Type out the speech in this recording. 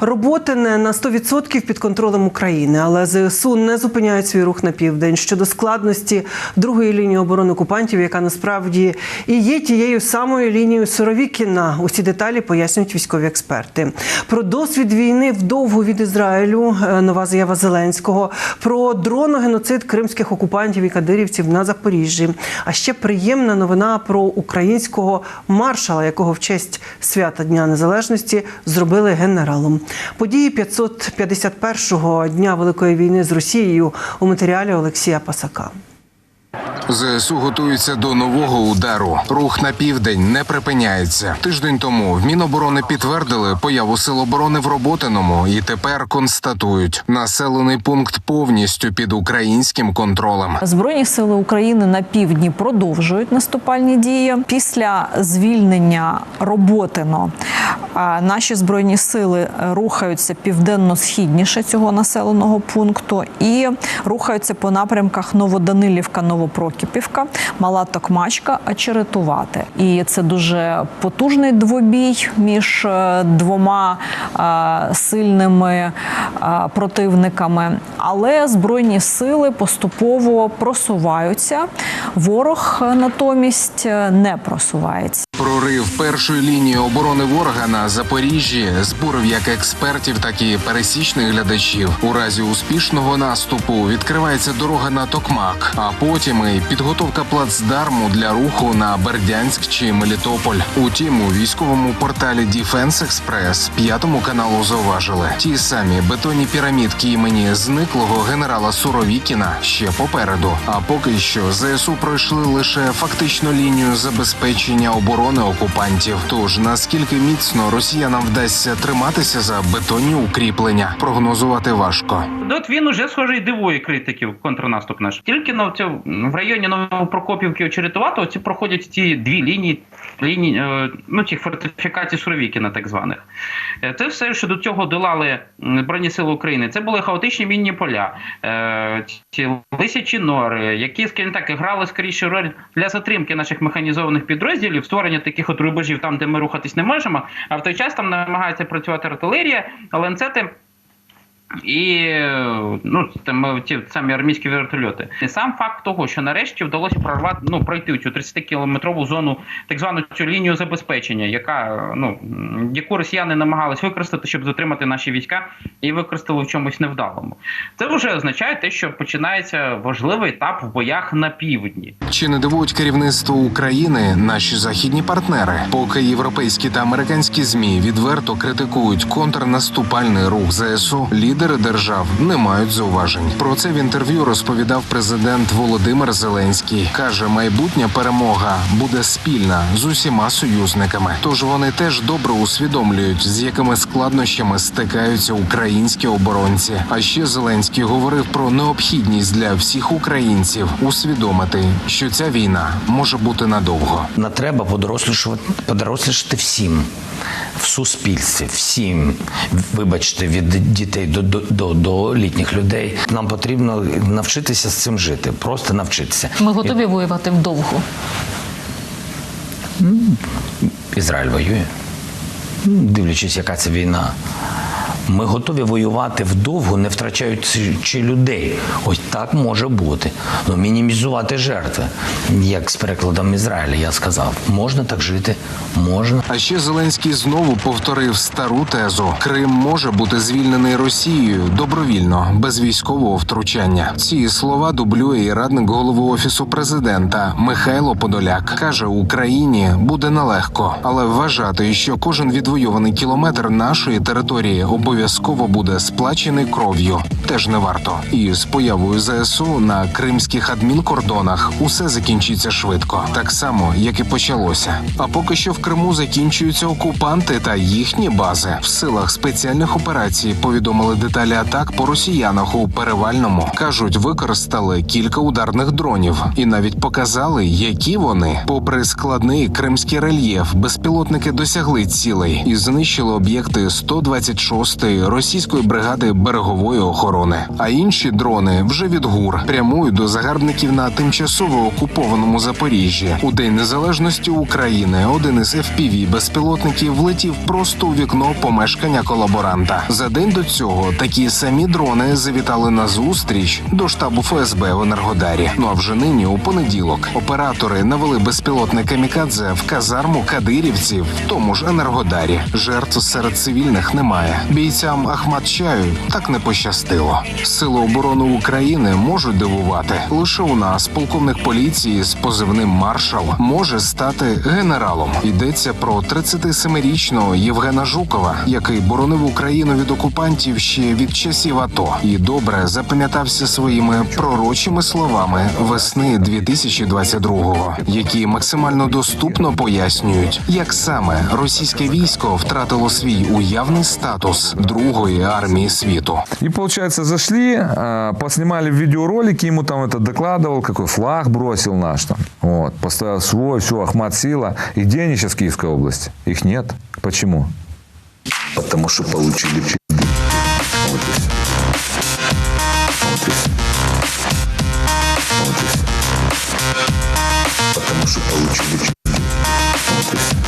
Роботине на 100% під контролем України, але ЗСУ не зупиняють свій рух на південь щодо складності другої лінії оборони окупантів, яка насправді і є тією самою лінією Суровікіна. Усі деталі пояснюють військові експерти. Про досвід війни вдовго від Ізраїлю. е, Нова заява Зеленського про дроногеноцид кримських окупантів і кадирівців на Запоріжжі. А ще приємна новина про українського маршала, якого в честь свята Дня Незалежності зробили генералом. Події 551-го дня Великої війни з Росією у матеріалі Олексія Пасака. ЗСУ готується до нового удару. Рух на південь не припиняється. Тиждень тому в Міноборони підтвердили появу сил оборони в Роботиному і тепер констатують, населений пункт повністю під українським контролем. Збройні сили України на півдні продовжують наступальні дії. Після звільнення Роботино наші збройні сили рухаються південно-східніше цього населеного пункту і рухаються по напрямках Новоданилівка, Новопрокіпівка, Мала Токмачка, Очеретувати. І це дуже потужний двобій між е, двома е, сильними е, противниками. Але збройні сили поступово просуваються. Ворог натомість не просувається. Прорив першої лінії оборони ворога на Запоріжжі збурив як експертів, так і пересічних глядачів. У разі успішного наступу відкривається дорога на Токмак, а потім і підготовка плацдарму для руху на Бердянськ чи Мелітополь. Утім, у військовому порталі Defense Express п'ятому каналу зауважили ті самі бетонні пірамідки імені зниклого генерала Суровікіна ще попереду. А поки що ЗСУ пройшли лише фактично лінію забезпечення оборони окупантів. Тож наскільки міцно росіянам вдасться триматися за бетонні укріплення, прогнозувати важко. От він уже схожий дивує критиків контрнаступ наш. Тільки на в районі Новопрокопівки Очеретуватого ці проходять ці дві лінії лінії е, ну цих фортифікацій Суровікіна, так званих. Це все, що до цього долали Збройні Сили України. Це були хаотичні мінні поля, е, ці лисячі нори, які, скажімо так, грали скоріше роль для затримки наших механізованих підрозділів, створення таких от рубежів там, де ми рухатись не можемо. А в той час там намагається працювати артилерія, ланцети. І ну там ті самі армійські вертольоти. І сам факт того, що нарешті вдалося прорвати ну пройти цю 30 кілометрову зону, так звану цю лінію забезпечення, яка ну яку росіяни намагались використати, щоб затримати наші війська, і використали в чомусь невдалому. Це вже означає те, що починається важливий етап в боях на півдні. Чи не дивують керівництво України наші західні партнери? Поки європейські та американські змі відверто критикують контрнаступальний рух ЗСУ, лідери держав не мають зауважень. Про це в інтерв'ю розповідав президент Володимир Зеленський. каже, майбутня перемога буде спільна з усіма союзниками. Тож вони теж добре усвідомлюють, з якими складнощами стикаються українські оборонці. А ще Зеленський говорив про необхідність для всіх українців усвідомити, що ця війна може бути надовго. Не треба подорослішувати, подорослішати всім в суспільстві, всім. Вибачте, від дітей до, до, до, до літніх людей. Нам потрібно навчитися з цим жити, просто навчитися. Ми готові воювати вдовго. Ізраїль воює, дивлячись, яка це війна. Ми готові воювати вдовго, не втрачаючи людей. Ось так може бути. Ну, мінімізувати жертви. Як з перекладом Ізраїля я сказав, можна так жити, можна. А ще Зеленський знову повторив стару тезу: Крим може бути звільнений Росією добровільно, без військового втручання. Ці слова дублює і радник голови офісу президента Михайло Подоляк. каже, Україні буде нелегко, але вважати, що кожен відвойований кілометр нашої території обов'язково буде сплачений кров'ю, теж не варто. І з появою ЗСУ на кримських адмінкордонах усе закінчиться швидко, так само як і почалося. А поки що в Криму закінчуються окупанти та їхні бази. В силах спеціальних операцій повідомили деталі атак по росіянах у перевальному. кажуть, використали кілька ударних дронів і навіть показали, які вони. Попри складний кримський рельєф, безпілотники досягли цілей і знищили об'єкти 126-ї російської бригади берегової охорони. Оборони. А інші дрони вже від гур прямують до загарбників на тимчасово окупованому Запоріжжі. У день незалежності України один із FPV безпілотників влетів просто у вікно помешкання колаборанта. За день до цього такі самі дрони завітали на зустріч до штабу ФСБ в Енергодарі. Ну а вже нині у понеділок оператори навели безпілотне камікадзе в казарму кадирівців в тому ж Енергодарі. Жертв серед цивільних немає. Бійцям Ахмат-Чаю так не пощастило. Сили оборони України можуть дивувати. Лише у нас полковник поліції з позивним маршал може стати генералом. Йдеться про 37-річного Євгена Жукова, який боронив Україну від окупантів ще від часів АТО і добре запам'ятався своїми пророчими словами весни 2022-го, які максимально доступно пояснюють, як саме російське військо втратило свій уявний статус другої армії світу. И, получается, зашли, а, поснимали видеоролики, ему там это докладывал, какой флаг бросил наш там. Вот, поставил свой, все, Ахмат Сила. И где они сейчас в Киевской области? Их нет. Почему? Потому что получили пизды. Потому что получили пизды. Вот.